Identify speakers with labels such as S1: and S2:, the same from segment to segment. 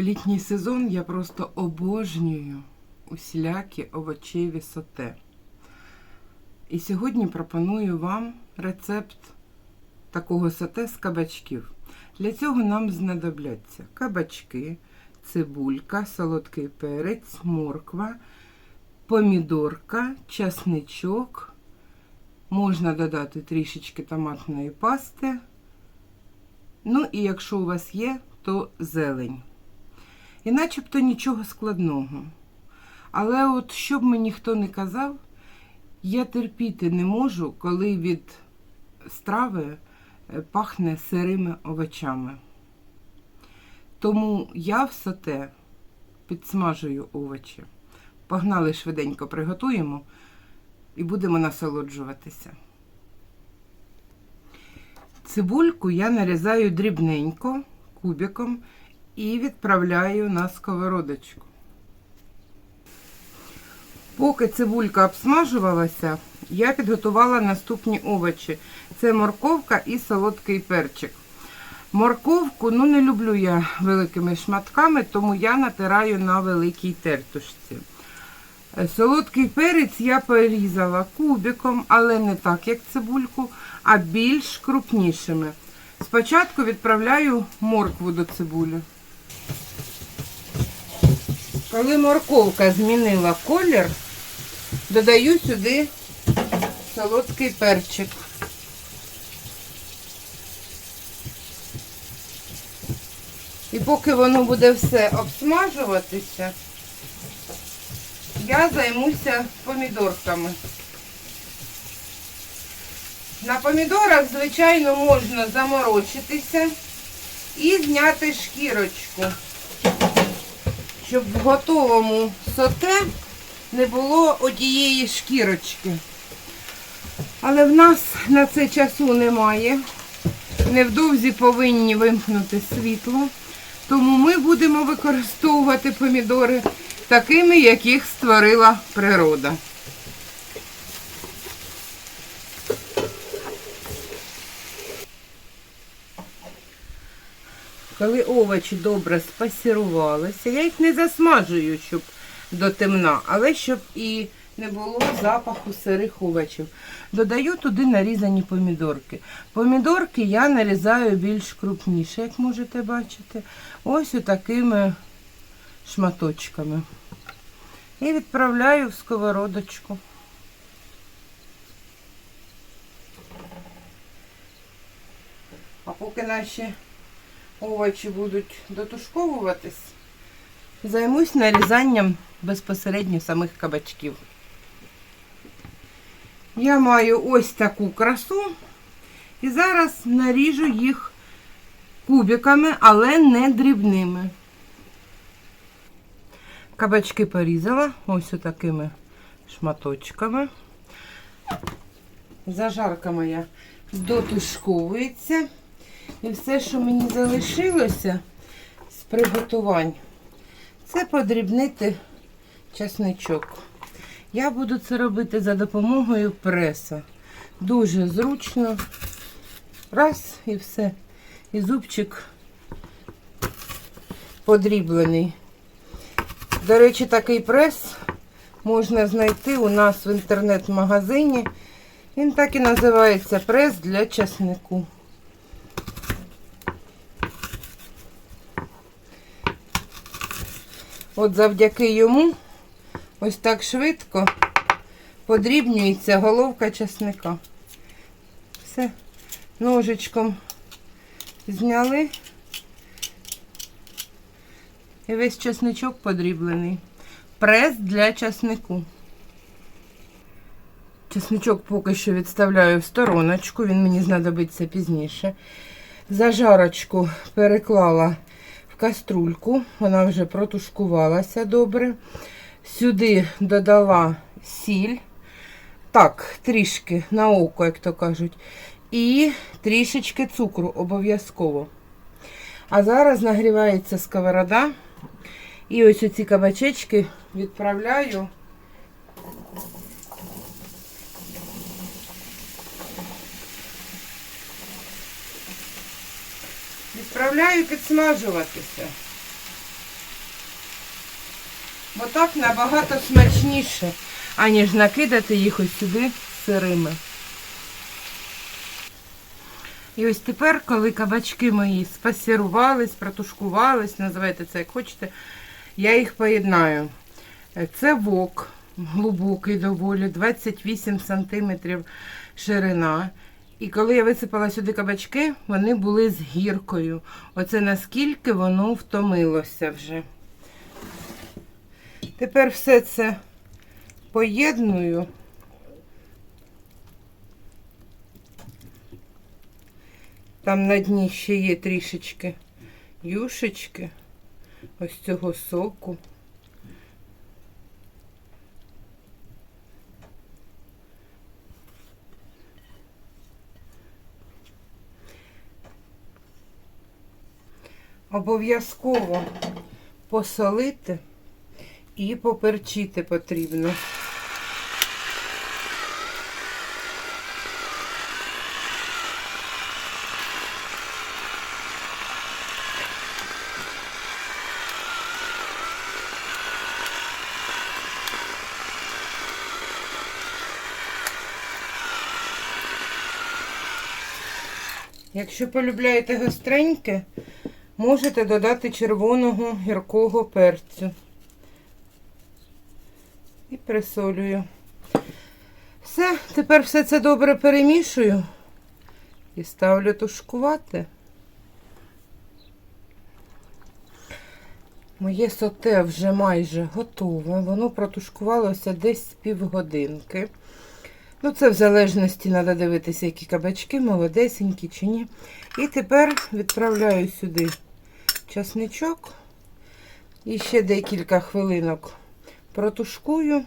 S1: в літній сезон я просто обожнюю усілякі овочеві соте. І сьогодні пропоную вам рецепт такого соте з кабачків. Для цього нам знадобляться кабачки, цибулька, солодкий перець, морква, помідорка, часничок. Можна додати трішечки томатної пасти. Ну і якщо у вас є, то зелень. І начебто нічого складного. Але от що б мені ніхто не казав, я терпіти не можу, коли від страви е, пахне сирими овочами. Тому я все те підсмажую овочі. Погнали швиденько приготуємо і будемо насолоджуватися. Цибульку я нарізаю дрібненько, кубиком і відправляю на сковородочку. Поки цибулька обсмажувалася, я підготувала наступні овочі. Це морковка і солодкий перчик. Морковку ну, не люблю я великими шматками, тому я натираю на великій тертушці. Солодкий перець я порізала кубиком, але не так, як цибульку, а більш крупнішими. Спочатку відправляю моркву до цибулі. Коли морковка змінила колір, додаю сюди солодкий перчик. І поки воно буде все обсмажуватися, я займуся помідорками. На помідорах, звичайно, можна заморочитися і зняти шкірочку, щоб в готовому соте не було однієї шкірочки. Але в нас на це часу немає. Невдовзі повинні вимкнути світло. Тому ми будемо використовувати помідори такими, яких створила природа. Коли овочі добре спасірувалися, я їх не засмажую, щоб до темна, але щоб і не було запаху сирих овочів. Додаю туди нарізані помідорки. Помідорки я нарізаю більш крупніше, як можете бачити. Ось такими шматочками. І відправляю в сковородочку. А поки наші овочі будуть дотушковуватись, займусь нарізанням безпосередньо самих кабачків. Я маю ось таку красу і зараз наріжу їх кубиками, але не дрібними. Кабачки порізала ось такими шматочками. Зажарка моя дотушковується. І все, що мені залишилося з приготувань, це подрібнити часничок. Я буду це робити за допомогою преса. Дуже зручно. Раз і все. І зубчик подріблений. До речі, такий прес можна знайти у нас в інтернет-магазині. Він так і називається прес для часнику. От завдяки йому ось так швидко подрібнюється головка часника. Все, ножичком зняли. І весь часничок подріблений. Прес для часнику. Часничок поки що відставляю в стороночку, він мені знадобиться пізніше. Зажарочку переклала каструльку, вона вже протушкувалася добре. Сюди додала сіль. Так, трішки на око, як то кажуть. І трішечки цукру обов'язково. А зараз нагрівається сковорода. І ось оці кабачечки відправляю. Відправляю підсмажуватися. Бо так набагато смачніше, аніж накидати їх ось сюди сирими. І ось тепер, коли кабачки мої спасірувались, протушкувались, називайте це як хочете, я їх поєднаю. Це вок глибокий доволі, 28 см ширина. І коли я висипала сюди кабачки, вони були з гіркою. Оце наскільки воно втомилося вже. Тепер все це поєдную. Там на дні ще є трішечки юшечки, ось цього соку. Обов'язково посолити і поперчити потрібно. Якщо полюбляєте гостреньке, можете додати червоного гіркого перцю. І присолюю. Все, тепер все це добре перемішую і ставлю тушкувати. Моє соте вже майже готове. Воно протушкувалося десь півгодинки. Ну, це в залежності треба дивитися, які кабачки, молодесенькі чи ні. І тепер відправляю сюди часничок. І ще декілька хвилинок протушкую.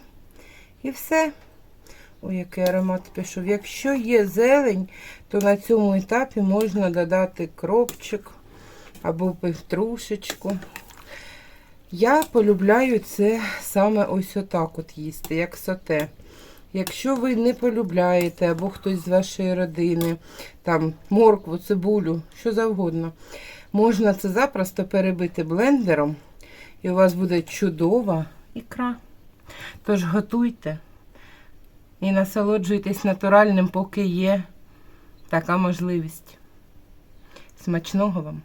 S1: І все. Ой, який аромат пішов. Якщо є зелень, то на цьому етапі можна додати кропчик або петрушечку. Я полюбляю це саме ось отак от їсти, як соте. Якщо ви не полюбляєте, або хтось з вашої родини, там моркву, цибулю, що завгодно, можна це запросто перебити блендером, і у вас буде чудова ікра. Тож готуйте і насолоджуйтесь натуральним, поки є така можливість. Смачного вам!